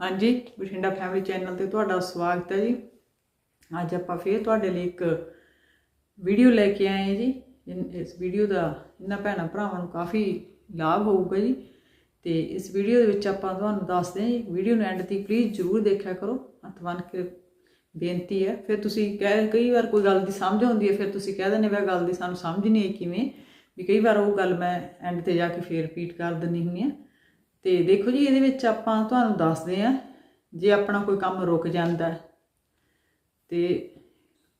ਹਾਂਜੀ, Bathinda family channel ਤੇ ਤੁਹਾਡਾ ਸਵਾਗਤ ਹੈ ਜੀ। ਅੱਜ ਆਪਾਂ ਫੇਰ ਤੁਹਾਡੇ ਲਈ ਇੱਕ ਵੀਡੀਓ ਲੈ ਕੇ ਆਏ ਹਾਂ ਜੀ। ਇਸ ਵੀਡੀਓ ਦਾ ਇਹਨਾਂ ਭੈਣਾਂ ਭਰਾਵਾਂ ਨੂੰ ਕਾਫੀ ਲਾਭ ਹੋਊਗਾ ਜੀ। ਤੇ ਇਸ ਵੀਡੀਓ ਦੇ ਵਿੱਚ ਆਪਾਂ ਤੁਹਾਨੂੰ ਦੱਸਦੇ ਹਾਂ ਜੀ। ਵੀਡੀਓ ਨੂੰ ਐਂਡ ਤੱਕ ਪਲੀਜ਼ ਜਰੂਰ ਦੇਖਿਆ ਕਰੋ। ਹੱਥ ਬੰਨ੍ਹ ਕੇ ਬੇਨਤੀ ਹੈ। ਫਿਰ ਤੁਸੀਂ ਕਹਿ, ਕਈ ਵਾਰ ਕੋਈ ਗੱਲ ਦੀ ਸਮਝ ਆਉਂਦੀ ਹੈ, ਫਿਰ ਤੁਸੀਂ ਕਹਿ ਦਿੰਦੇ ਵੇ ਗੱਲ ਦੀ ਸਾਨੂੰ ਸਮਝ ਨਹੀਂ ਆਈ ਕਿਵੇਂ। ਵੀ ਕਈ ਵਾਰ ਉਹ ਗੱਲ ਮੈਂ ਐਂਡ ਤੇ ਜਾ ਕੇ ਫੇਰ ਰਿਪੀਟ ਕਰ ਦਿੰਦੀ ਹੁੰਦੀ ਹਾਂ। ਤੇ ਦੇਖੋ ਜੀ, ਇਹਦੇ ਵਿੱਚ ਆਪਾਂ ਤੁਹਾਨੂੰ ਦੱਸਦੇ ਆ ਜੇ ਆਪਣਾ ਕੋਈ ਕੰਮ ਰੁਕ ਜਾਂਦਾ ਹੈ ਤੇ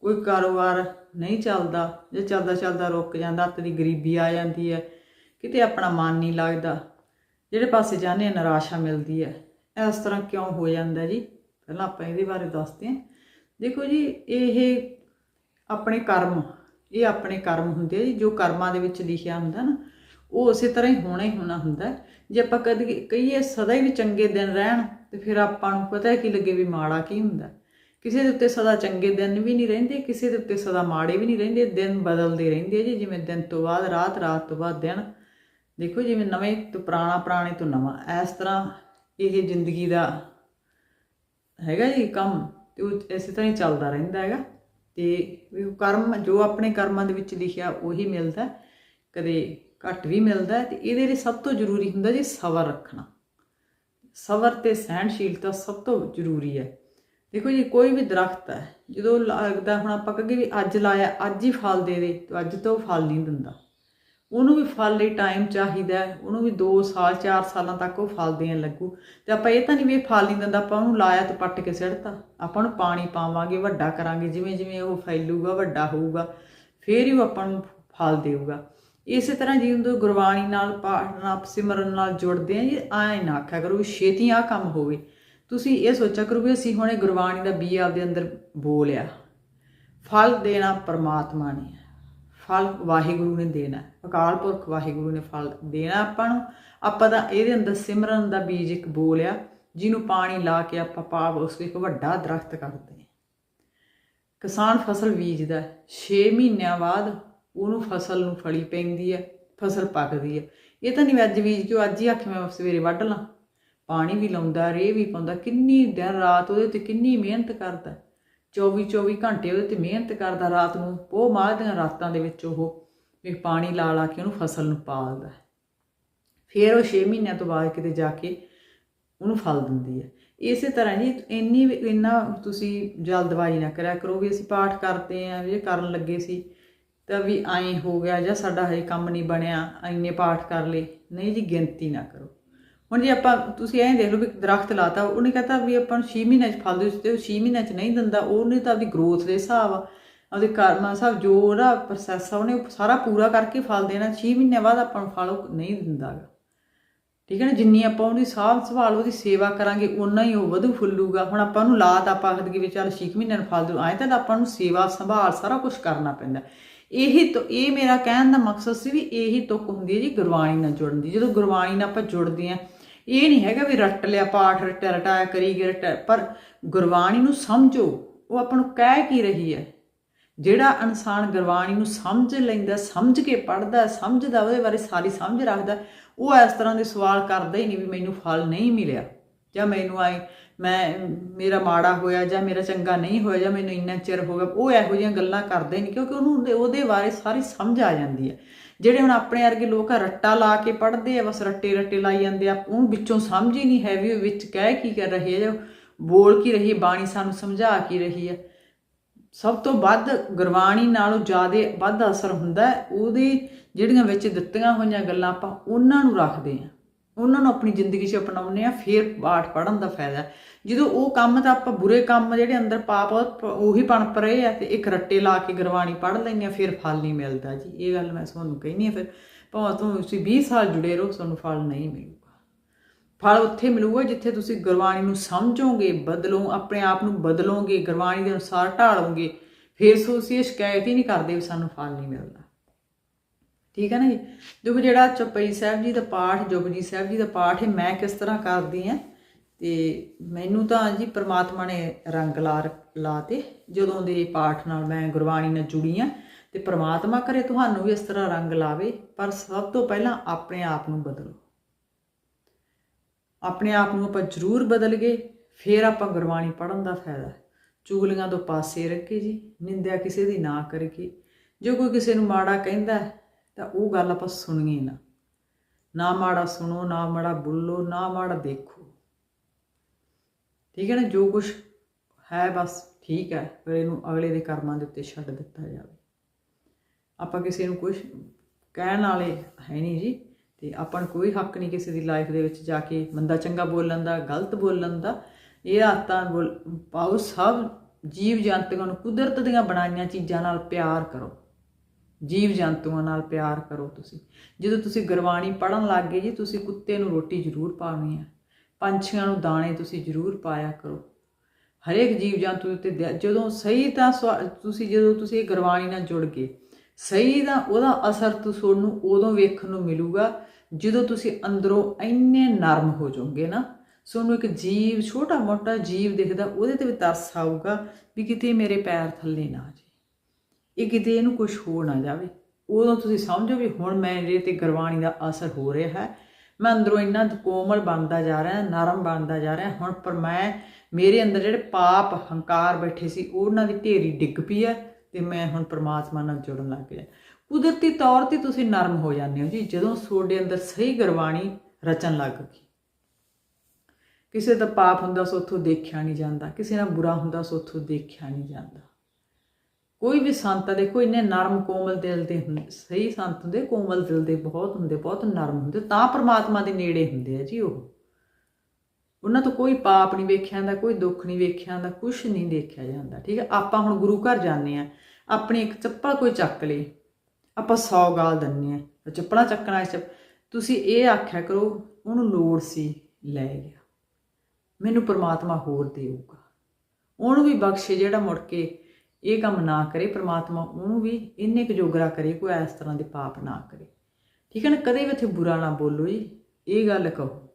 ਕੋਈ ਕਾਰੋਬਾਰ ਨਹੀਂ ਚੱਲਦਾ ਜੇ ਚੱਲਦਾ ਚੱਲਦਾ ਰੁਕ ਜਾਂਦਾ, ਹੱਥ ਦੀ ਗਰੀਬੀ ਆ ਜਾਂਦੀ ਹੈ, ਕਿਤੇ ਆਪਣਾ ਮਨ ਨਹੀਂ ਲੱਗਦਾ, ਜਿਹੜੇ ਪਾਸੇ ਜਾਂਦੇ ਹਾਂ ਨਿਰਾਸ਼ਾ ਮਿਲਦੀ ਹੈ। ਇਸ ਤਰ੍ਹਾਂ ਕਿਉਂ ਹੋ ਜਾਂਦਾ ਜੀ? ਪਹਿਲਾਂ ਆਪਾਂ ਇਹਦੇ ਬਾਰੇ ਦੱਸਦੇ ਹਾਂ। ਦੇਖੋ ਜੀ, ਇਹ ਆਪਣੇ ਕਰਮ, ਇਹ ਆਪਣੇ ਕਰਮ ਹੁੰਦੇ ਆ ਜੀ, ਜੋ ਕਰਮਾਂ ਦੇ ਵਿੱਚ ਲਿਖਿਆ ਹੁੰਦਾ ਨਾ, ਉਹ ਉਸੇ ਤਰ੍ਹਾਂ ਹੀ ਹੋਣਾ ਹੀ ਹੋਣਾ ਹੁੰਦਾ ਜੇ ਆਪਾਂ ਕਦੇ ਕਹੀਏ ਸਦਾ ਹੀ ਵੀ ਚੰਗੇ ਦਿਨ ਰਹਿਣ, ਤੇ ਫਿਰ ਆਪਾਂ ਨੂੰ ਪਤਾ ਕੀ ਲੱਗੇ ਵੀ ਮਾੜਾ ਕੀ ਹੁੰਦਾ। ਕਿਸੇ ਦੇ ਉੱਤੇ ਸਦਾ ਚੰਗੇ ਦਿਨ ਵੀ ਨਹੀਂ ਰਹਿੰਦੇ, ਕਿਸੇ ਦੇ ਉੱਤੇ ਸਦਾ ਮਾੜੇ ਵੀ ਨਹੀਂ ਰਹਿੰਦੇ, ਦਿਨ ਬਦਲਦੇ ਰਹਿੰਦੇ ਜੀ, ਜਿਵੇਂ ਦਿਨ ਤੋਂ ਬਾਅਦ ਰਾਤ ਰਾਤ ਤੋਂ ਬਾਅਦ ਦਿਨ। ਦੇਖੋ ਜਿਵੇਂ ਨਵੇਂ ਤੋਂ ਪੁਰਾਣਾ, ਪੁਰਾਣੇ ਤੋਂ ਨਵਾਂ, ਇਸ ਤਰ੍ਹਾਂ ਇਹ ਜ਼ਿੰਦਗੀ ਦਾ ਹੈਗਾ ਜੀ ਕੰਮ, ਤੇ ਉਹ ਇਸੇ ਤਰ੍ਹਾਂ ਹੀ ਚੱਲਦਾ ਰਹਿੰਦਾ ਹੈਗਾ। ਤੇ ਵੀ ਕਰਮ, ਜੋ ਆਪਣੇ ਕਰਮਾਂ ਦੇ ਵਿੱਚ ਲਿਖਿਆ, ਉਹੀ ਮਿਲਦਾ। ਕਦੇ ਘੱਟ ਵੀ ਮਿਲਦਾ ਹੈ ਤੇ ਇਹਦੇ ਲਈ ਸਭ ਤੋਂ ਜ਼ਰੂਰੀ ਹੁੰਦਾ ਜੀ ਸਬਰ ਰੱਖਣਾ। ਸਬਰ ਤੇ ਸਹਿਣਸ਼ੀਲਤਾ ਸਭ ਤੋਂ ਜ਼ਰੂਰੀ ਹੈ। ਦੇਖੋ ਜੀ, ਕੋਈ ਵੀ ਦਰਖਤ ਹੈ, ਜਦੋਂ ਲੱਗਦਾ ਹੁਣ ਆਪਾਂ ਕਹੀਏ ਵੀ ਅੱਜ ਲਾਇਆ, ਅੱਜ ਹੀ ਫਲ ਦੇ ਦੇ, ਤੇ ਅੱਜ ਤੋਂ ਉਹ ਫਲ ਨਹੀਂ ਦਿੰਦਾ। ਉਹਨੂੰ ਵੀ ਫਲ ਲਈ ਟਾਈਮ ਚਾਹੀਦਾ ਉਹਨੂੰ ਵੀ 2 ਸਾਲ 4 ਸਾਲਾਂ ਤੱਕ ਉਹ ਫਲ ਦੇਣ ਲੱਗੂ। ਤੇ ਆਪਾਂ ਇਹ ਤਾਂ ਨਹੀਂ ਵੀ ਇਹ ਫਲ ਨਹੀਂ ਦਿੰਦਾ, ਆਪਾਂ ਉਹਨੂੰ ਲਾਇਆ ਤੇ ਪੱਟ ਕੇ ਸਿੱਟਤਾ। ਆਪਾਂ ਨੂੰ ਪਾਣੀ ਪਾਵਾਂਗੇ, ਵੱਡਾ ਕਰਾਂਗੇ ਜਿਵੇਂ ਜਿਵੇਂ ਉਹ ਫੈਲੂਗਾ, ਵੱਡਾ ਹੋਊਗਾ, ਫੇਰ ਹੀ ਉਹ ਆਪਾਂ ਨੂੰ ਫਲ ਦੇਊਗਾ। ਇਸੇ ਤਰ੍ਹਾਂ ਜੀ ਹੁੰਦੇ ਗੁਰਬਾਣੀ ਨਾਲ, ਪਾਠ ਨਾਲ, ਸਿਮਰਨ ਨਾਲ ਜੁੜਦੇ ਆ ਜੀ ਐਂ ਨਾ ਆਖਿਆ ਕਰੋ ਵੀ ਛੇਤੀ ਆ ਕੰਮ ਹੋਵੇ। ਤੁਸੀਂ ਇਹ ਸੋਚਿਆ ਕਰੋ ਵੀ ਅਸੀਂ ਹੁਣੇ ਗੁਰਬਾਣੀ ਦਾ ਬੀਜ ਆਪਦੇ ਅੰਦਰ ਬੋਲਿਆ ਫਲ ਦੇਣਾ ਪਰਮਾਤਮਾ ਨੇ। ਫਲ ਵਾਹਿਗੁਰੂ ਨੇ ਦੇਣਾ। ਅਕਾਲ ਪੁਰਖ ਵਾਹਿਗੁਰੂ ਨੇ ਫਲ ਦੇਣਾ ਆਪਾਂ ਨੂੰ। ਆਪਾਂ ਤਾਂ ਇਹਦੇ ਅੰਦਰ ਸਿਮਰਨ ਦਾ ਬੀਜ ਇੱਕ ਬੋਲਿਆ ਜਿਹਨੂੰ ਪਾਣੀ ਲਾ ਕੇ ਆਪਾਂ ਪਾਪ ਉਸ ਇੱਕ ਵੱਡਾ ਦਰਖਤ ਕਰਦੇ ਕਿਸਾਨ ਫਸਲ ਬੀਜਦਾ 6 ਮਹੀਨਿਆਂ ਬਾਅਦ ਉਹਨੂੰ ਫਸਲ ਨੂੰ ਫਲੀ ਪੈਂਦੀ ਹੈ, ਫਸਲ ਪੱਕਦੀ ਹੈ। ਇਹ ਤਾਂ ਨਹੀਂ ਵੀ ਅੱਜ ਬੀਜ ਕੇ ਅੱਜ ਹੀ ਆਖੇ ਮੈਂ ਸਵੇਰੇ ਵੱਢ ਲਾਂ। ਪਾਣੀ ਵੀ ਲਾਉਂਦਾ, ਰੇਹ ਵੀ ਪਾਉਂਦਾ, ਕਿੰਨੀ ਦਿਨ ਰਾਤ ਉਹਦੇ ਤੇ ਕਿੰਨੀ ਮਿਹਨਤ ਕਰਦਾ। 24 24 ਘੰਟੇ ਉਹਦੇ ਤੇ ਮਿਹਨਤ ਕਰਦਾ ਰਾਤ ਨੂੰ ਉਹ ਮਾਹ ਦੀਆਂ ਰਾਤਾਂ ਦੇ ਵਿੱਚ ਉਹ, ਵੀ ਪਾਣੀ ਲਾ ਲਾ ਕੇ ਉਹਨੂੰ ਫਸਲ ਨੂੰ ਪਾਲਦਾ ਫਿਰ ਉਹ 6 ਮਹੀਨਿਆਂ ਤੋਂ ਬਾਅਦ ਕਿਤੇ ਜਾ ਕੇ ਉਹਨੂੰ ਫਲ ਦਿੰਦੀ ਹੈ। ਇਸੇ ਤਰ੍ਹਾਂ ਜੀ, ਇੰਨੀ ਵੀ- ਇੰਨਾ ਤੁਸੀਂ ਜਲਦਬਾਜ਼ੀ ਨਾ ਕਰਿਆ ਕਰੋ ਵੀ ਅਸੀਂ ਪਾਠ ਕਰਦੇ ਆਂ ਵੀ ਇਹ ਕਰਨ ਲੱਗੇ ਸੀ। ਤਾਂ ਵੀ ਐਂ ਹੋ ਗਿਆ ਜਾਂ ਸਾਡਾ ਹਜੇ ਕੰਮ ਨਹੀਂ ਬਣਿਆ ਐਨੇ ਪਾਠ ਕਰ ਲਏ। ਨਹੀਂ ਜੀ, ਗਿਣਤੀ ਨਾ ਕਰੋ। ਹੁਣ ਜੇ ਆਪਾਂ, ਤੁਸੀਂ ਐਂ ਦੇਖ ਲਓ ਵੀ ਦਰਖਤ ਲਾਤਾ, ਉਹਨੇ ਕਹਤਾ ਵੀ ਆਪਾਂ ਨੂੰ 6 ਮਹੀਨਿਆਂ 'ਚ ਫਲ ਦੇ ਤੇ ਉਹ 6 ਮਹੀਨਿਆਂ 'ਚ ਨਹੀਂ ਦਿੰਦਾ, ਉਹਨੇ ਤਾਂ ਆਪਦੀ ਗਰੋਥ ਦੇ ਹਿਸਾਬ ਆ ਉਹਦੇ ਕਰਮਾਂ ਹਿਸਾਬ, ਜੋ ਉਹਦਾ ਪ੍ਰੋਸੈਸ ਆ, ਉਹਨੇ ਸਾਰਾ ਪੂਰਾ ਕਰਕੇ ਫਲ ਦੇਣਾ 6 ਮਹੀਨਿਆਂ ਬਾਅਦ ਆਪਾਂ ਨੂੰ ਫਲ ਉਹ ਨਹੀਂ ਦਿੰਦਾਗਾ। ਠੀਕ ਹੈ ਨਾ, ਜਿੰਨੀ ਆਪਾਂ ਉਹਦੀ ਸਾਂਭ ਸੰਭਾਲ, ਉਹਦੀ ਸੇਵਾ ਕਰਾਂਗੇ ਉਨਾ ਹੀ ਉਹ ਵਧੂ ਫੁੱਲੂਗਾ। ਹੁਣ ਆਪਾਂ ਨੂੰ ਲਾਤ, ਆਪਾਂ ਆਖਦੇ ਵੀ ਚੱਲ 6 ਮਹੀਨਿਆਂ ਨੂੰ ਫਲ ਦਿਓ ਆਏ ਤਾਂ ਆਪਾਂ ਨੂੰ ਸੇਵਾ ਸੰਭਾਲ ਸਾਰਾ ਕੁਝ ਕਰਨਾ ਪੈਂਦਾ। ਇਹੀ ਤੋਂ ਇਹ ਮੇਰਾ ਕਹਿਣ ਦਾ ਮਕਸਦ ਸੀ ਵੀ ਇਹੀ ਤੁਕ ਹੁੰਦੀ ਹੈ ਜੀ ਗੁਰਬਾਣੀ ਨਾਲ ਜੁੜਨ ਦੀ। ਜਦੋਂ ਗੁਰਬਾਣੀ ਨਾਲ ਆਪਾਂ ਜੁੜਦੇ ਆਂ ਇਹ ਨਹੀਂ ਹੈਗਾ ਵੀ ਰੱਟ ਲਿਆ, ਪਾਠ ਰੱਟਿਆ, ਰਟਾਇਆ ਕਰੀ ਗਏ, ਰਟਿਆ। ਪਰ ਗੁਰਬਾਣੀ ਨੂੰ ਸਮਝੋ, ਉਹ ਆਪਾਂ ਨੂੰ ਕਹਿ ਕੀ ਰਹੀ ਹੈ? ਜਿਹੜਾ ਇਨਸਾਨ ਗੁਰਬਾਣੀ ਨੂੰ ਸਮਝ ਲੈਂਦਾ, ਸਮਝ ਕੇ ਪੜਦਾ ਸਮਝਦਾ, ਉਹਦੇ ਬਾਰੇ ਸਾਰੀ ਸਮਝ ਰੱਖਦਾ, ਉਹ ਇਸ ਤਰ੍ਹਾਂ ਦੇ ਸਵਾਲ ਕਰਦਾ ਹੀ ਨਹੀਂ ਵੀ ਮੈਨੂੰ ਫਲ ਨਹੀਂ ਮਿਲਿਆ ਜਾਂ ਮੈਨੂੰ ਆਏ ਮੈਂ, ਮੇਰਾ ਮਾੜਾ ਹੋਇਆ ਜਾਂ ਮੇਰਾ ਚੰਗਾ ਨਹੀਂ ਹੋਇਆ ਜਾਂ ਮੈਨੂੰ ਇੰਨਾ ਚਿਰ ਹੋ ਗਿਆ, ਉਹ ਇਹੋ ਜਿਹੀਆਂ ਗੱਲਾਂ ਕਰਦੇ ਨਹੀਂ, ਕਿਉਂਕਿ ਉਹਨੂੰ ਉਹਦੇ- ਬਾਰੇ ਸਾਰੀ ਸਮਝ ਆ ਜਾਂਦੀ ਹੈ। ਜਿਹੜੇ ਹੁਣ ਆਪਣੇ ਵਰਗੇ ਲੋਕ ਆ, ਰੱਟਾ ਲਾ ਕੇ ਪੜ੍ਹਦੇ ਆ, ਬਸ ਰੱਟੇ ਰੱਟੇ ਲਾਈ ਜਾਂਦੇ ਆ ਉਹ ਵਿੱਚੋਂ ਸਮਝ ਹੀ ਨਹੀਂ ਹੈ ਵੀ ਉਹ ਵਿੱਚ ਕਹਿ ਕੀ ਕਰ ਰਹੀ ਹੈ, ਜਾਂ ਬੋਲ ਕੀ ਰਹੀ ਬਾਣੀ ਸਾਨੂੰ ਸਮਝਾ ਕੀ ਰਹੀ ਹੈ। ਸਭ ਤੋਂ ਵੱਧ ਗੁਰਬਾਣੀ ਨਾਲੋਂ ਜ਼ਿਆਦਾ ਵੱਧ ਅਸਰ ਹੁੰਦਾ ਉਹਦੇ ਜਿਹੜੀਆਂ ਵਿੱਚ ਦਿੱਤੀਆਂ ਹੋਈਆਂ ਗੱਲਾਂ ਆਪਾਂ ਉਹਨਾਂ ਨੂੰ ਰੱਖਦੇ ਹਾਂ। ਉਹਨਾਂ ਨੂੰ ਆਪਣੀ ਜ਼ਿੰਦਗੀ 'ਚ ਅਪਣਾਉਂਦੇ ਆ ਫਿਰ ਪਾਠ ਪੜਨ ਦਾ ਫਾਇਦਾ। ਜਦੋਂ ਉਹ ਕੰਮ ਤਾਂ ਆਪਾਂ ਬੁਰੇ ਕੰਮ ਜਿਹੜੇ ਅੰਦਰ ਪਾਪ ਆ, ਉਹ- ਉਹੀ ਪਣਪ ਰਹੇ ਆ ਤੇ ਇੱਕ ਰੱਟੇ ਲਾ ਕੇ ਗੁਰਬਾਣੀ ਪੜ ਲੈਂਦੇ ਆ ਫਿਰ ਫਲ ਨਹੀਂ ਮਿਲਦਾ ਜੀ। ਇਹ ਗੱਲ ਮੈਂ ਤੁਹਾਨੂੰ ਕਹਿੰਦੀ ਆ ਫਿਰ। ਭਾਵੇਂ ਤੁਸੀਂ 20 ਸਾਲ ਜੁੜੇ ਰਹੋ ਤੁਹਾਨੂੰ ਫਲ ਨਹੀਂ ਮਿਲੂਗਾ। ਫਲ ਉੱਥੇ ਮਿਲੂਗਾ ਜਿੱਥੇ ਤੁਸੀਂ ਗੁਰਬਾਣੀ ਨੂੰ ਸਮਝੋਗੇ ਬਦਲੋ ਆਪਣੇ ਆਪ ਨੂੰ ਬਦਲੋਗੇ ਗੁਰਬਾਣੀ ਦੇ ਅਨੁਸਾਰ ਢਾਲੋਗੇ। ਫਿਰ ਸੋਚੀਏ ਸ਼ਿਕਾਇਤ ਹੀ ਨਹੀਂ ਕਰਦੇ ਵੀ ਸਾਨੂੰ ਫਲ ਨਹੀਂ ਮਿਲਦਾ। ਠੀਕ ਹੈ ਨਾ ਜੀ? ਦੇਖੋ ਜਿਹੜਾ ਚੌਪਈ ਸਾਹਿਬ ਜੀ ਦਾ ਪਾਠ ਜਪਜੀ ਸਾਹਿਬ ਜੀ ਦਾ ਪਾਠ ਹੈ ਮੈਂ ਕਿਸ ਤਰ੍ਹਾਂ ਕਰਦੀ ਆ? ਤੇ ਮੈਨੂੰ ਤਾਂ ਜੀ ਪ੍ਰਮਾਤਮਾ ਨੇ ਰੰਗ ਲਾ ਰ- ਲਾ ਤੇ ਜਦੋਂ ਦੇ ਪਾਠ ਨਾਲ ਮੈਂ ਗੁਰਬਾਣੀ ਨਾਲ ਜੁੜੀ ਆ, ਤੇ ਪ੍ਰਮਾਤਮਾ ਕਰੇ ਤੁਹਾਨੂੰ ਵੀ ਇਸ ਤਰ੍ਹਾਂ ਰੰਗ ਲਾਵੇ, ਪਰ ਸਭ ਤੋਂ ਪਹਿਲਾਂ ਆਪਣੇ ਆਪ ਨੂੰ ਬਦਲੋ। ਆਪਣੇ ਆਪ ਨੂੰ ਆਪਾਂ ਜ਼ਰੂਰ ਬਦਲ ਗਏ, ਫਿਰ ਆਪਾਂ ਗੁਰਬਾਣੀ ਪੜਨ ਦਾ ਫਾਇਦਾ। ਚੁਗਲੀਆਂ ਤੋਂ ਪਾਸੇ ਰੱਖੇ ਜੀ, ਨਿੰਦਿਆ ਕਿਸੇ ਦੀ ਨਾ ਕਰਕੇ ਜੋ ਕੋਈ ਕਿਸੇ ਨੂੰ ਮਾੜਾ ਕਹਿੰਦਾ ਤਾਂ ਉਹ ਗੱਲ ਆਪਾਂ ਸੁਣੀਏ ਨਾ। ਨਾ ਮਾੜਾ ਸੁਣੋ, ਨਾ ਮਾੜਾ ਬੋਲੋ, ਨਾ ਮਾੜਾ ਦੇਖੋ। ਠੀਕ ਹੈ ਨਾ? ਜੋ ਕੁਝ ਹੈ ਬਸ ਠੀਕ ਹੈ, ਪਰ ਇਹਨੂੰ ਅਗਲੇ ਦੇ ਕਰਮਾਂ ਦੇ ਉੱਤੇ ਛੱਡ ਦਿੱਤਾ ਜਾਵੇ। ਆਪਾਂ ਕਿਸੇ ਨੂੰ ਕੁਝ ਕਹਿਣ ਵਾਲੇ ਹੈ ਨਹੀਂ ਜੀ, ਤੇ ਆਪਾਂ ਨੂੰ ਕੋਈ ਹੱਕ ਨਹੀਂ ਕਿਸੇ ਦੀ ਲਾਈਫ ਦੇ ਵਿੱਚ ਜਾ ਕੇ ਮੰਦਾ ਚੰਗਾ ਬੋਲਣ ਦਾ, ਗਲਤ ਬੋਲਣ ਦਾ। ਇਹ ਆਤਾਂ ਬੋਲ ਪਾਓ, ਸਭ ਜੀਵ ਜੰਤੂਆਂ ਨੂੰ ਕੁਦਰਤ ਦੀਆਂ ਬਣਾਈਆਂ ਚੀਜ਼ਾਂ ਨਾਲ ਪਿਆਰ ਕਰੋ। ਜੀਵ ਜੰਤੂਆਂ ਨਾਲ ਪਿਆਰ ਕਰੋ ਤੁਸੀਂ। ਜਦੋਂ ਤੁਸੀਂ ਗੁਰਬਾਣੀ ਪੜਨ ਲੱਗ ਗਏ ਜੀ, ਤੁਸੀਂ ਕੁੱਤੇ ਨੂੰ ਰੋਟੀ ਜ਼ਰੂਰ ਪਾਉਣੀ ਹੈ ਪੰਛੀਆਂ ਨੂੰ ਦਾਣੇ ਤੁਸੀਂ ਜ਼ਰੂਰ ਪਾਇਆ ਕਰੋ। ਹਰੇਕ ਜੀਵ ਜੰਤੂ ਉੱਤੇ ਦਇਆ- ਜਦੋਂ ਸਹੀ ਤਾਂ ਸਵਾ- ਤੁਸੀਂ ਜਦੋਂ ਤੁਸੀਂ ਗੁਰਬਾਣੀ ਨਾਲ ਜੁੜ ਗਏ, ਸਹੀ ਦਾ ਉਹਦਾ ਅਸਰ ਤੁਹਾਨੂੰ ਉਦੋਂ ਵੇਖਣ ਨੂੰ ਮਿਲੂਗਾ ਜਦੋਂ ਤੁਸੀਂ ਅੰਦਰੋਂ ਇੰਨੇ ਨਰਮ ਹੋ ਜਾਓਗੇ ਨਾ। ਤੁਹਾਨੂੰ ਇੱਕ ਜੀਵ ਛੋਟਾ ਮੋਟਾ ਜੀਵ ਦਿਖਦਾ, ਉਹਦੇ ਤੇ ਵੀ ਤਰਸ ਆਊਗਾ ਵੀ ਕਿਤੇ ਮੇਰੇ ਪੈਰ ਥੱਲੇ ਨਾ ਆ ਜੇ ਇਹ ਕਿਤੇ ਇਹਨੂੰ ਕੁਝ ਹੋ ਨਾ ਜਾਵੇ। ਉਦੋਂ ਤੁਸੀਂ ਸਮਝੋ ਵੀ ਹੁਣ ਮੇਰੇ ਤੇ ਗੁਰਬਾਣੀ ਦਾ ਅਸਰ ਹੋ ਰਿਹਾ ਹੈ। ਮੈਂ ਅੰਦਰੋਂ ਇੰਨਾ ਕੋਮਲ ਬਣਦਾ ਜਾ ਰਿਹਾ, ਨਰਮ ਬਣਦਾ ਜਾ ਰਿਹਾ, ਹੁਣ ਪਰ ਮੈਂ, ਮੇਰੇ ਅੰਦਰ ਜਿਹੜੇ ਪਾਪ ਹੰਕਾਰ ਬੈਠੇ ਸੀ, ਉਹਨਾਂ ਦੀ ਢੇਰੀ ਡਿੱਗ ਪਈ ਹੈ ਤੇ ਮੈਂ ਹੁਣ ਪਰਮਾਤਮਾ ਨਾਲ ਜੁੜਨ ਲੱਗ ਗਿਆ। ਕੁਦਰਤੀ ਤੌਰ ਤੇ ਤੁਸੀਂ ਨਰਮ ਹੋ ਜਾਂਦੇ ਹੋ ਜੀ, ਜਦੋਂ ਤੁਹਾਡੇ ਅੰਦਰ ਸਹੀ ਗੁਰਬਾਣੀ ਰਚਣ ਲੱਗ ਗਈ। ਕਿਸੇ ਦਾ ਪਾਪ ਹੁੰਦਾ ਸੋ ਉੱਥੋਂ ਦੇਖਿਆ ਨਹੀਂ ਜਾਂਦਾ, ਕਿਸੇ ਨਾਲ ਬੁਰਾ ਹੁੰਦਾ ਸੋ ਉੱਥੋਂ ਦੇਖਿਆ ਨਹੀਂ ਜਾਂਦਾ। ਕੋਈ ਵੀ ਸੰਤ ਆ, ਦੇਖੋ ਇੰਨੇ ਨਰਮ ਕੋਮਲ ਦਿਲ ਦੇ ਹੁੰਦੇ, ਸਹੀ ਸੰਤ ਹੁੰਦੇ, ਕੋਮਲ ਦਿਲ ਦੇ ਬਹੁਤ ਹੁੰਦੇ, ਬਹੁਤ ਨਰਮ ਹੁੰਦੇ, ਤਾਂ ਪਰਮਾਤਮਾ ਦੇ ਨੇੜੇ ਹੁੰਦੇ ਆ ਜੀ ਉਹ। ਉਹਨਾਂ ਤੋਂ ਕੋਈ ਪਾਪ ਨਹੀਂ ਵੇਖਿਆ ਜਾਂਦਾ, ਕੋਈ ਦੁੱਖ ਨਹੀਂ ਵੇਖਿਆ ਜਾਂਦਾ ਕੁਝ ਨਹੀਂ ਦੇਖਿਆ ਜਾਂਦਾ, ਠੀਕ ਹੈ ਆਪਾਂ ਹੁਣ ਗੁਰੂ ਘਰ ਜਾਂਦੇ ਆ, ਆਪਣੀ ਇੱਕ ਚੱਪਲ ਕੋਈ ਚੱਕ ਲਈ ਆਪਾਂ 100 ਗਾਲ ਦਿੰਨੇ ਆ ਚੱਪਲਾਂ ਚੱਕਣਾ ਚ, ਤੁਸੀਂ ਇਹ ਆਖਿਆ ਕਰੋ, ਉਹਨੂੰ ਲੋੜ ਸੀ ਲੈ ਗਿਆ, ਮੈਨੂੰ ਪ੍ਰਮਾਤਮਾ ਹੋਰ ਦੇਊਗਾ। ਉਹਨੂੰ ਵੀ ਬਖਸ਼ੇ ਜਿਹੜਾ ਮੁੜ ਕੇ ਇਹ ਕੰਮ ਨਾ ਕਰੇ, ਪ੍ਰਮਾਤਮਾ ਉਹਨੂੰ ਵੀ ਇੰਨੇ ਕੁ ਜੋਗਰਾ ਕਰੇ, ਕੋਈ ਇਸ ਤਰ੍ਹਾਂ ਦੇ ਪਾਪ ਨਾ ਕਰੇ। ਠੀਕ ਹੈ ਨਾ? ਕਦੇ ਵੀ ਇੱਥੇ ਬੁਰਾ ਨਾ ਬੋਲੋ ਜੀ। ਇਹ ਗੱਲ ਕਹੋ।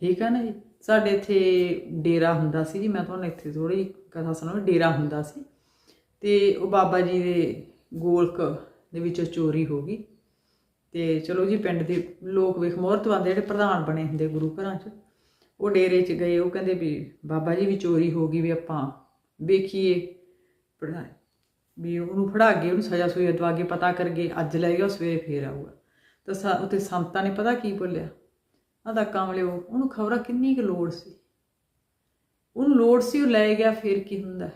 ਠੀਕ ਹੈ ਨਾ ਜੀ? ਸਾਡੇ ਇੱਥੇ ਡੇਰਾ ਹੁੰਦਾ ਸੀ ਜੀ, ਮੈਂ ਤੁਹਾਨੂੰ ਇੱਥੇ ਥੋੜੀ ਕਥਾ ਸੁਣਾਵਾਂ। ਡੇਰਾ ਹੁੰਦਾ ਸੀ ਤੇ ਉਹ ਬਾਬਾ ਜੀ ਦੇ ਗੋਲਕ ਦੇ ਵਿੱਚ ਚੋਰੀ ਹੋ ਗਈ। ਤੇ ਚਲੋ ਜੀ, ਪਿੰਡ ਦੇ ਲੋਕ ਵੇਖ ਮੋਹਰਤਵੰਦ ਜਿਹੜੇ ਪ੍ਰਧਾਨ ਬਣੇ ਹੁੰਦੇ ਗੁਰੂ ਘਰਾਂ 'ਚ, ਉਹ ਡੇਰੇ 'ਚ ਗਏ। ਉਹ ਕਹਿੰਦੇ ਵੀ ਬਾਬਾ ਜੀ ਵੀ ਚੋਰੀ ਹੋ ਗਈ ਵੀ ਆਪਾਂ ਵੇਖੀਏ। ਪੜਾਏ ਵੀ ਉਹਨੂੰ ਫੜਾ ਕੇ, ਉਹਨੂੰ ਸਜ਼ਾ ਸੂਈ ਦਵਾ ਕੇ ਪਤਾ ਕਰਕੇ ਅੱਜ ਲੈ ਗਿਆ, ਸਵੇਰੇ ਫੇਰ ਆਊਗਾ। ਤਾਂ ਸਾ- ਸੰਤਾਂ ਨੇ ਪਤਾ ਕੀ ਬੋਲਿਆ? ਆਦਾ ਕਾਮਲਿਓ ਉਹਨੂੰ ਖਬਰਾਂ ਕਿੰਨੀ ਕੁ ਲੋੜ ਸੀ। ਉਹਨੂੰ ਲੋੜ ਸੀ, ਉਹ ਲੈ ਗਿਆ, ਫੇਰ ਕੀ ਹੁੰਦਾ?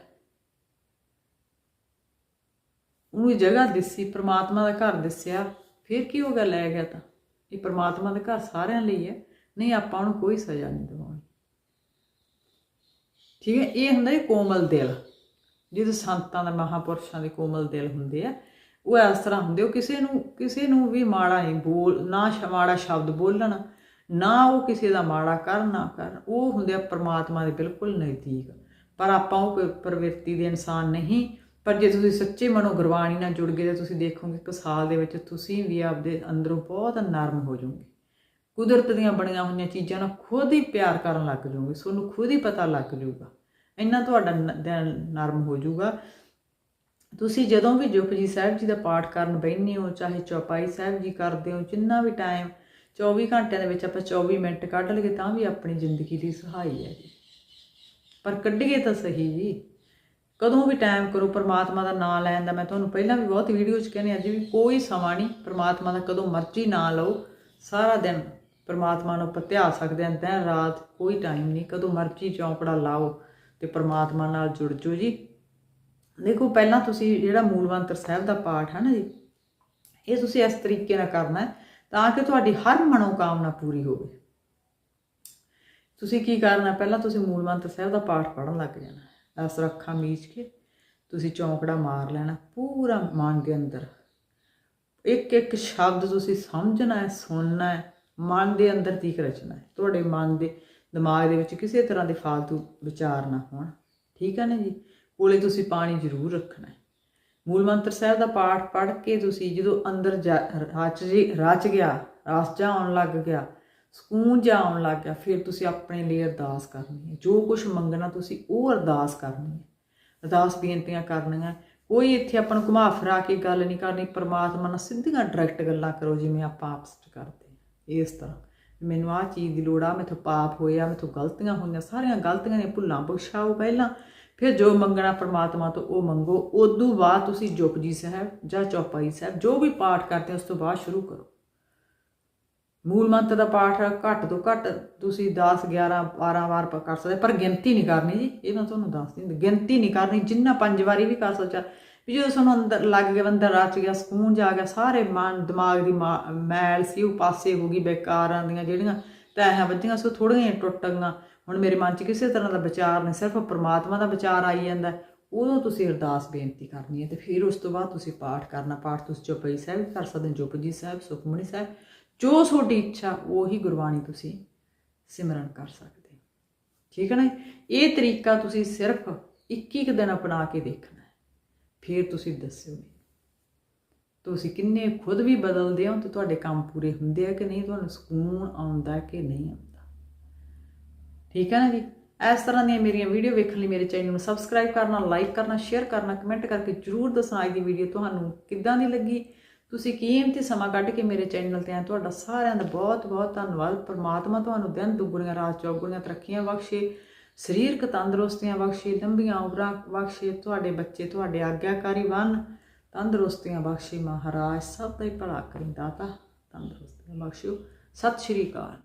ਉਹਨੂੰ ਇਹ ਜਗ੍ਹਾ ਦਿਸੀ, ਪ੍ਰਮਾਤਮਾ ਦਾ ਘਰ ਦਿਸਿਆ, ਫੇਰ ਕੀ ਹੋ ਗਿਆ ਲੈ ਗਿਆ ਤਾਂ? ਇਹ ਪ੍ਰਮਾਤਮਾ ਦਾ ਘਰ ਸਾਰਿਆਂ ਲਈ ਹੈ। ਨਹੀਂ, ਆਪਾਂ ਉਹਨੂੰ ਕੋਈ ਸਜ਼ਾ ਨਹੀਂ ਦਵਾਉਂਦਾ ਠੀਕ ਹੈ, ਇਹ ਹੁੰਦਾ ਇਹ ਕੋਮਲ ਦਿਲ। ਜਿਹਦੇ ਸੰਤਾਂ ਦੇ ਮਹਾਪੁਰਸ਼ਾਂ ਦੇ ਕੋਮਲ ਦਿਲ ਹੁੰਦੇ ਆ, ਉਹ ਇਸ ਤਰ੍ਹਾਂ ਹੁੰਦੇ ਉਹ ਕਿਸੇ ਨੂੰ ਕਿਸੇ ਨੂੰ ਵੀ ਮਾੜਾ ਨਹੀਂ ਬੋਲ, ਨਾ ਸ਼- ਮਾੜਾ ਸ਼ਬਦ ਬੋਲਣ, ਨਾ ਉਹ ਕਿਸੇ ਦਾ ਮਾੜਾ ਕਰਨ, ਨਾ ਕਰਨ। ਉਹ ਹੁੰਦੇ ਆ ਪ੍ਰਮਾਤਮਾ ਦੇ ਬਿਲਕੁਲ ਨਜ਼ਦੀਕ। ਪਰ ਆਪਾਂ ਉਹ ਪ੍ਰਵਿਰਤੀ ਦੇ ਇਨਸਾਨ ਨਹੀਂ। ਪਰ ਜੇ ਤੁਸੀਂ ਸੱਚੇ ਮਨੋਂ ਗੁਰਬਾਣੀ ਨਾਲ ਜੁੜ ਗਏ ਤਾਂ ਤੁਸੀਂ ਦੇਖੋਗੇ ਇੱਕ ਸਾਲ ਦੇ ਵਿੱਚ ਤੁਸੀਂ ਵੀ ਆਪਦੇ ਅੰਦਰੋਂ ਬਹੁਤ ਨਰਮ ਹੋ ਜਾਓਗੇ। ਕੁਦਰਤ ਦੀਆਂ ਬਣੀਆਂ ਹੋਈਆਂ ਚੀਜ਼ਾਂ ਨਾਲ ਖੁਦ ਹੀ ਪਿਆਰ ਕਰਨ ਲੱਗ ਜਾਓਗੇ ਤੁਹਾਨੂੰ ਖੁਦ ਹੀ ਪਤਾ ਲੱਗ ਜਾਊਗਾ। ਇੰਨਾ ਤੁਹਾਡਾ ਨ- ਦਿਲ ਨਰਮ ਹੋ ਜਾਊਗਾ। ਤੁਸੀਂ ਜਦੋਂ ਵੀ ਜਪਜੀ ਸਾਹਿਬ ਜੀ ਦਾ ਪਾਠ ਕਰਨ ਬੈਠੇ ਹੋ, ਚਾਹੇ ਚੌਪਾਈ ਸਾਹਿਬ ਜੀ ਕਰਦੇ ਹੋ, ਜਿੰਨਾ ਵੀ ਟਾਈਮ 24 ਘੰਟਿਆਂ ਦੇ ਵਿੱਚ ਆਪਾਂ 24 ਮਿੰਟ ਕੱਢ ਲਈਏ, ਤਾਂ ਵੀ ਆਪਣੀ ਜ਼ਿੰਦਗੀ ਦੀ ਸਹਾਈ ਹੈ ਜੀ। ਪਰ ਕੱਢੀਏ ਤਾਂ ਸਹੀ ਜੀ। ਕਦੋਂ ਵੀ ਟਾਈਮ ਕਰੋ, ਪ੍ਰਮਾਤਮਾ ਦਾ ਨਾਮ ਲੈਣ ਦਾ, ਮੈਂ ਤੁਹਾਨੂੰ ਪਹਿਲਾਂ ਵੀ ਬਹੁਤ ਵੀਡੀਓ 'ਚ ਕਹਿੰਦੀ ਅੱਜ ਵੀ ਕੋਈ ਸਮਾਂ ਨਹੀਂ, ਪ੍ਰਮਾਤਮਾ ਦਾ ਕਦੋਂ ਮਰਜ਼ੀ ਨਾ ਲਓ, ਸਾਰਾ ਦਿਨ ਪਰਮਾਤਮਾ ਨੂੰ ਆਪਾਂ ਧਿਆ ਸਕਦੇ ਹਾਂ ਦਿਨ ਰਾਤ ਕੋਈ ਟਾਈਮ ਨਹੀਂ, ਕਦੋਂ ਮਰਜ਼ੀ ਚੌਂਕੜਾ ਲਾਓ ਤੇ ਪਰਮਾਤਮਾ ਨਾਲ ਜੁੜ ਜਾਓ ਜੀ। ਦੇਖੋ, ਪਹਿਲਾਂ ਤੁਸੀਂ ਜਿਹੜਾ ਮੂਲ ਮੰਤਰ ਸਾਹਿਬ ਦਾ ਪਾਠ ਹੈ ਨਾ ਜੀ, ਇਹ ਤੁਸੀਂ ਇਸ ਤਰੀਕੇ ਨਾਲ ਕਰਨਾ ਹੈ ਤਾਂ ਕਿ ਤੁਹਾਡੀ ਹਰ ਮਨੋਕਾਮਨਾ ਪੂਰੀ ਹੋਵੇ। ਤੁਸੀਂ ਕੀ ਕਰਨਾ, ਪਹਿਲਾਂ ਤੁਸੀਂ ਮੂਲ ਮੰਤਰ ਸਾਹਿਬ ਦਾ ਪਾਠ ਪੜਨ ਲੱਗ ਜਾਣਾ। ਇਸ ਤਰ੍ਹਾਂ ਮੀਚ ਕੇ ਤੁਸੀਂ ਚੌਂਕੜਾ ਮਾਰ ਲੈਣਾ, ਪੂਰਾ ਮਨ ਦੇ ਅੰਦਰ। ਇੱਕ ਇੱਕ ਸ਼ਬਦ ਤੁਸੀਂ ਸਮਝਣਾ ਹੈ, ਸੁਣਨਾ ਹੈ ਮਨ ਦੇ ਅੰਦਰ ਤੀਕ ਰਚਨਾ ਹੈ। ਤੁਹਾਡੇ ਮਨ ਦੇ ਦਿਮਾਗ ਦੇ ਵਿੱਚ ਕਿਸੇ ਤਰ੍ਹਾਂ ਦੇ ਫालतू ਵਿਚਾਰ ਨਾ ਹੋਣ। ਠੀਕ ਹੈ ਨਾ ਜੀ? ਕੋਲੇ ਤੁਸੀਂ ਪਾਣੀ ਜ਼ਰੂਰ ਰੱਖਣਾ ਹੈ। ਮੂਲ ਮੰਤਰ ਸਾਹਿਬ ਦਾ ਪਾਠ ਪੜ੍ਹ ਕੇ ਤੁਸੀਂ ਜਦੋਂ ਅੰਦਰ ਜਾ- ਰਚ ਜੀ, ਰਚ ਗਿਆ, ਰਸ ਜਾ ਆਉਣ ਲੱਗ ਗਿਆ, ਸਕੂਨ ਜਾ ਆਉਣ ਲੱਗ ਗਿਆ, ਫਿਰ ਤੁਸੀਂ ਆਪਣੇ ਲਈ ਅਰਦਾਸ ਕਰਨੀ ਹੈ। ਜੋ ਕੁਝ ਮੰਗਣਾ ਤੁਸੀਂ ਉਹ ਅਰਦਾਸ ਕਰਨੀ ਹੈ। ਅਰਦਾਸ ਬੇਨਤੀਆਂ ਕਰਨੀਆਂ। ਕੋਈ ਇੱਥੇ ਆਪਾਂ ਨੂੰ ਘੁਮਾ ਫਿਰਾ ਕੇ ਗੱਲ ਨਹੀਂ ਕਰਨੀ। ਪਰਮਾਤਮਾ ਨਾਲ ਸਿੱਧੀਆਂ ਡਾਇਰੈਕਟ ਗੱਲਾਂ ਕਰੋ ਜਿਵੇਂ ਆਪਾਂ ਆਪਸ ਵਿੱਚ ਕਰਦੇ ਇਸ ਤਰ੍ਹਾਂ। ਮੈਨੂੰ ਆਹ ਚੀਜ਼ ਦੀ ਲੋੜ ਆ, ਮੈਥੋਂ ਪਾਪ ਹੋਇਆ, ਮੈਥੋਂ ਗਲਤੀਆਂ ਹੋਈਆਂ, ਸਾਰੀਆਂ ਗਲਤੀਆਂ ਨੇ ਭੁੱਲਾਂ ਬਖਸ਼ਾਓ ਪਹਿਲਾਂ, ਫਿਰ ਜੋ ਮੰਗਣਾ ਪਰਮਾਤਮਾ ਤੋਂ ਉਹ ਮੰਗੋ, ਉਦੋਂ ਬਾਅਦ ਤੁਸੀਂ ਜਪਜੀ ਸਾਹਿਬ ਜਾਂ ਚੌਪਾਈ ਸਾਹਿਬ, ਜੋ ਵੀ ਪਾਠ ਕਰਦੇ ਉਸ ਤੋਂ ਬਾਅਦ ਸ਼ੁਰੂ ਕਰੋ। ਮੂਲ ਮੰਤਰ ਦਾ ਪਾਠ ਘੱਟ ਤੋਂ ਘੱਟ ਤੁਸੀਂ 10 11 12 ਵਾਰ ਕਰ ਸਕਦੇ ਪਰ ਗਿਣਤੀ ਨਹੀਂ ਕਰਨੀ ਜੀ, ਇਹ ਮੈਂ ਤੁਹਾਨੂੰ ਦੱਸ ਦਿੰਦੀ। ਗਿਣਤੀ ਨਹੀਂ ਕਰਨੀ, ਜਿੰਨਾ ਪੰਜ ਵਾਰੀ ਵੀ ਕਰ ਸਕਦਾ ਵੀ ਜਦੋਂ ਸਾਨੂੰ ਅੰਦਰ ਲੱਗ ਗਿਆ ਅੰਦਰ ਰਚ ਗਿਆ, ਸਕੂਨ ਜਾ ਗਿਆ, ਸਾਰੇ ਮਨ, ਦਿਮਾਗ ਦੀ ਮਾ- ਮੈਲ ਸੀ, ਉਹ ਪਾਸੇ ਹੋ ਗਈ ਬੇਕਾਰਾਂ ਦੀਆਂ ਜਿਹੜੀਆਂ ਤੈਹਾਂ ਵੱਜੀਆਂ ਸੋ ਥੋੜੀਆਂ ਟੁੱਟ ਗਈਆਂ। ਹੁਣ ਮੇਰੇ ਮਨ 'ਚ ਕਿਸੇ ਤਰ੍ਹਾਂ ਦਾ ਵਿਚਾਰ ਨਹੀਂ, ਸਿਰਫ ਪ੍ਰਮਾਤਮਾ ਦਾ ਵਿਚਾਰ ਆਈ ਜਾਂਦਾ। ਉਦੋਂ ਤੁਸੀਂ ਅਰਦਾਸ ਬੇਨਤੀ ਕਰਨੀ ਹੈ ਤੇ ਫਿਰ ਉਸ ਤੋਂ ਬਾਅਦ ਤੁਸੀਂ ਪਾਠ ਕਰਨਾ। ਪਾਠ ਤੁਸੀਂ ਚੌਪਈ ਸਾਹਿਬ ਵੀ ਕਰ ਸਕਦੇ ਹੋ, ਜਪਜੀ ਸਾਹਿਬ, ਸੁਖਮਨੀ ਸਾਹਿਬ, ਜੋ ਤੁਹਾਡੀ ਇੱਛਾ, ਉਹੀ ਗੁਰਬਾਣੀ ਤੁਸੀਂ ਸਿਮਰਨ ਕਰ ਸਕਦੇ ਠੀਕ ਹੈ ਨਾ ਇਹ ਤਰੀਕਾ ਤੁਸੀਂ ਸਿਰਫ 21 ਕੁ ਦਿਨ ਅਪਣਾ ਕੇ ਦੇਖਣਾ। ਫਿਰ ਤੁਸੀਂ ਦੱਸਿਓ ਮੈਨੂੰ ਤੁਸੀਂ ਕਿੰਨੇ ਖੁਦ ਵੀ ਬਦਲਦੇ ਹੋ ਤੇ ਤੁਹਾਡੇ ਕੰਮ ਪੂਰੇ ਹੁੰਦੇ ਆ ਕਿ ਨਹੀਂ? ਤੁਹਾਨੂੰ ਸਕੂਨ ਆਉਂਦਾ ਕਿ ਨਹੀਂ ਆਉਂਦਾ? ਠੀਕ ਹੈ ਨਾ ਜੀ? ਇਸ ਤਰ੍ਹਾਂ ਦੀਆਂ ਮੇਰੀਆਂ ਵੀਡੀਓ ਵੇਖਣ ਲਈ ਮੇਰੇ ਚੈਨਲ ਨੂੰ ਸਬਸਕ੍ਰਾਈਬ ਕਰਨਾ ਲਾਈਕ ਕਰਨਾ ਸ਼ੇਅਰ ਕਰਨਾ ਕਮੈਂਟ ਕਰਕੇ ਜਰੂਰ ਦੱਸਣਾ ਅੱਜ ਦੀ ਵੀਡੀਓ ਤੁਹਾਨੂੰ ਕਿੱਦਾਂ ਦੀ ਲੱਗੀ। ਤੁਸੀਂ ਕੀਮਤੀ ਸਮਾਂ ਕੱਢ ਕੇ ਮੇਰੇ ਚੈਨਲ ਤੇ ਆਏ ਤੁਹਾਡਾ ਸਾਰਿਆਂ ਦਾ ਬਹੁਤ ਬਹੁਤ ਧੰਨਵਾਦ। ਪਰਮਾਤਮਾ ਤੁਹਾਨੂੰ ਦਿਨ ਦੁੱਗਣੀਆਂ, ਰਾਤ ਚੌਗੁਣੀਆਂ ਤਰੱਕੀਆਂ ਬਖਸ਼ੇ। ਸਰੀਰਕ ਤੰਦਰੁਸਤੀਆਂ ਬਖਸ਼ੇ, ਲੰਬੀਆਂ ਉਮਰਾਂ ਬਖਸ਼ੇ, ਤੁਹਾਡੇ ਬੱਚੇ ਤੁਹਾਡੇ ਆਗਿਆਕਾਰੀ ਬਣ। ਤੰਦਰੁਸਤੀਆਂ ਬਖਸ਼ੇ ਮਹਾਰਾਜ, ਸਭ ਦਾ ਹੀ ਭਲਾ ਕਰੀ ਦਾਤਾ। ਤੰਦਰੁਸਤੀਆਂ ਬਖਸ਼ਿਓ। ਸਤਿ ਸ਼੍ਰੀ ਅਕਾਲ।